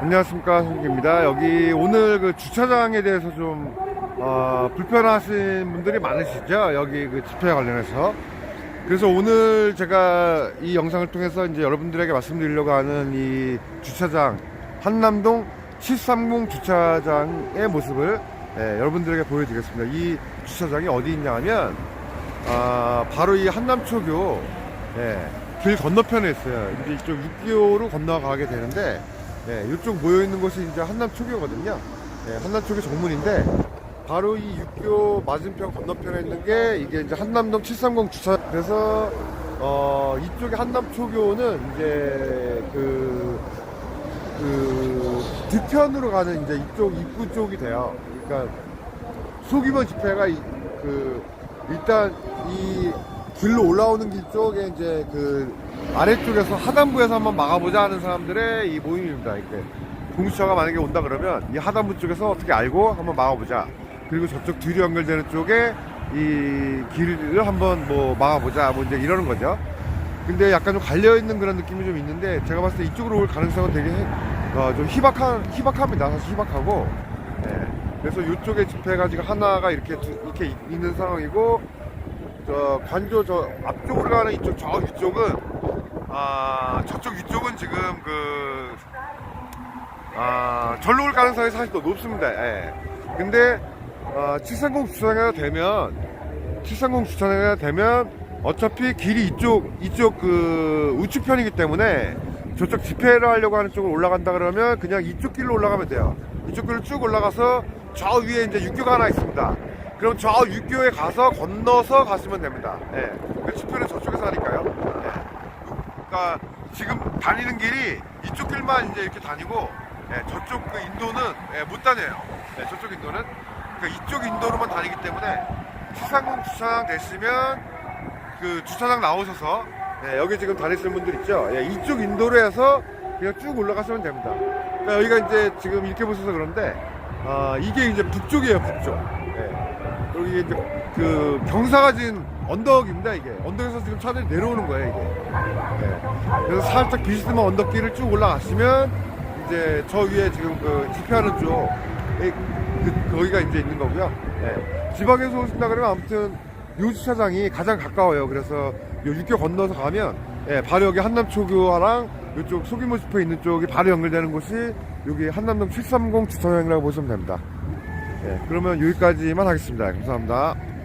안녕하십니까 성기입니다. 여기 오늘 그 주차장에 대해서 좀 어, 불편하신 분들이 많으시죠. 여기 그 집회 관련해서. 그래서 오늘 제가 이 영상을 통해서 이제 여러분들에게 말씀드리려고 하는 이 주차장 한남동 730 주차장의 모습을 예, 여러분들에게 보여드리겠습니다. 이 주차장이 어디 있냐 하면 아, 바로 이 한남초교 예, 길 건너편에 있어요. 이제 이쪽 6기호로 건너가게 되는데 예, 이쪽 모여 있는 곳이 이제 한남 초교거든요. 예, 한남 초교 정문인데 바로 이 6기호 맞은편 건너편에 있는 게 이게 이제 한남동 730 주차. 그래서 어, 이쪽에 한남 초교는 이제 그, 그 뒤편으로 가는 이제 이쪽 입구 쪽이 돼요. 그러니까 소규모 집회가 이- 그 일단 이 길로 올라오는 길 쪽에 이제 그 아래쪽에서 하단부에서 한번 막아보자 하는 사람들의 이 모임입니다. 이렇게 공수처가 만약에 온다 그러면 이 하단부 쪽에서 어떻게 알고 한번 막아보자. 그리고 저쪽 뒤로 연결되는 쪽에 이 길을 한번 뭐 막아보자. 뭐 이제 이러는 거죠. 근데 약간 좀 갈려 있는 그런 느낌이 좀 있는데 제가 봤을 때 이쪽으로 올 가능성은 되게 어, 좀 희박한 희박합니다. 사실 희박하고. 예. 그래서 이쪽에 집회가 지금 하나가 이렇게 두- 이렇게 있- 있는 상황이고 저 관저 저 앞쪽으로 가는 이쪽 저 위쪽은 아 저쪽 위쪽은 지금 그 아, 절로 올 가능성이 사실 더 높습니다. 예. 근데, 어, 730 주차장에 되면, 730 주차장에 되면, 어차피 길이 이쪽, 이쪽 그 우측편이기 때문에, 저쪽 집회를 하려고 하는 쪽으로 올라간다 그러면, 그냥 이쪽 길로 올라가면 돼요. 이쪽 길로 쭉 올라가서, 저 위에 이제 육교가 하나 있습니다. 그럼 저 육교에 가서 건너서 가시면 됩니다. 예. 그 집회는 저쪽에서 하니까요. 예. 그러니까 지금 다니는 길이 이쪽 길만 이제 이렇게 다니고 예, 저쪽 그 인도는 예, 못 다녀요. 예, 저쪽 인도는 그러니까 이쪽 인도로만 다니기 때문에 730 주차장 되시면 그 주차장 나오셔서 예, 여기 지금 다니시는 분들 있죠. 예, 이쪽 인도로 해서 그냥 쭉 올라가시면 됩니다. 그러니까 여기가 이제 지금 이렇게 보셔서 그런데 아, 이게 이제 북쪽이에요, 북쪽. 예. 여기 이제 그 경사가 진 언덕입니다, 이게. 언덕에서 지금 차들이 내려오는 거예요, 이게. 네. 그래서 살짝 비스듬한 언덕길을 쭉 올라가시면 이제 저 위에 지금 그 집회하는 쪽 에, 그, 거기가 이제 있는 거고요. 네. 지방에서 오신다 그러면 아무튼 요 주차장이 가장 가까워요. 그래서 요 육교 건너서 가면 예, 바로 여기 한남초교랑 이쪽 소규모 집회 있는 쪽이 바로 연결되는 곳이 여기 한남동 730 주차장이라고 보시면 됩니다. 예, 그러면 여기까지만 하겠습니다. 감사합니다.